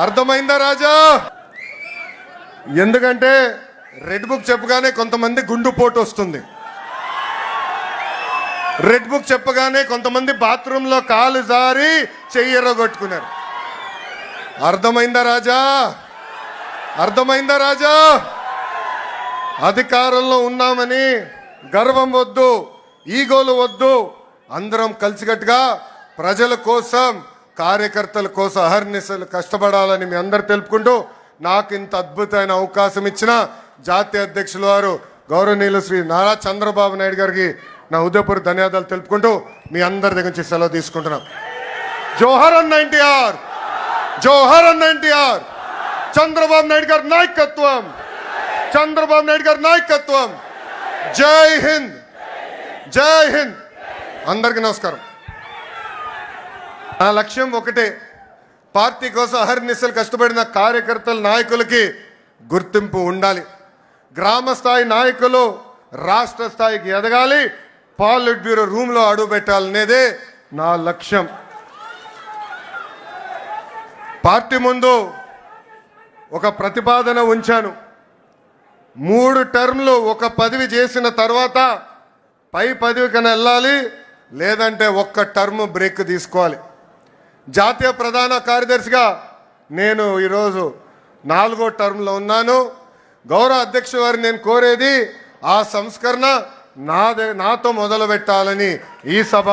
అర్థమైందా రాజా? ఎందుకంటే red book చెప్పగానే కొంతమంది గుండుపోటు వస్తుంది. రెడ్ బుక్ చెప్పగానే కొంతమంది బాత్రూంలో కాలు జారి చెయ్యరగొట్టుకున్నారు అర్థమైందా రాజా? అర్థమైందా రాజా? అధికారంలో ఉన్నామని గర్వం వద్దు ఈగోలు వద్దు అందరం కలిసికట్టుగా ప్రజల కోసం కార్యకర్తల కోసం అహర్నిశలు కష్టపడాలని మీ అందరు తెలుపుకుంటూ నాకు ఇంత అద్భుతమైన అవకాశం ఇచ్చిన జాతీయ అధ్యక్షులు వారు గౌరవనీయులు శ్రీ నారా చంద్రబాబు నాయుడు గారికి నా ఉదయపూర్ ధన్యవాదాలు తెలుపుకుంటూ మీ అందరి దగ్గర నుంచి సెలవు తీసుకుంటున్నాం. జోహర్ అన్న ఎన్టీఆర్! జోహర్ అన్న ఎన్టీఆర్! చంద్రబాబు నాయుడు గారి నాయకత్వం! చంద్రబాబు నాయుడు గారి నాయకత్వం! జై హింద్! జై హింద్! అందరికీ నమస్కారం. నా లక్ష్యం ఒకటే. పార్టీ కోసం అహర్నిశలు కష్టపడిన కార్యకర్తల నాయకులకి గుర్తింపు ఉండాలి. గ్రామ స్థాయి నాయకులు రాష్ట్ర స్థాయికి ఎదగాలి. పాలిట్ బ్యూరో రూమ్లో అడుగు పెట్టాలనేదే నా లక్ష్యం. పార్టీ ముందు ఒక ప్రతిపాదన ఉంచాను. మూడు టర్మ్లు ఒక పదవి చేసిన తర్వాత పై పదవికన వెళ్ళాలి లేదంటే ఒక్క టర్మ్ బ్రేక్ తీసుకోవాలి. జాతీయ ప్రధాన కార్యదర్శిగా నేను ఈరోజు నాలుగో టర్మ్లో ఉన్నాను. గౌరవ అధ్యక్ష వారిని నేను కోరేది ఆ సంస్కరణ నాదే నాతో మొదలు పెట్టాలని ఈ సభ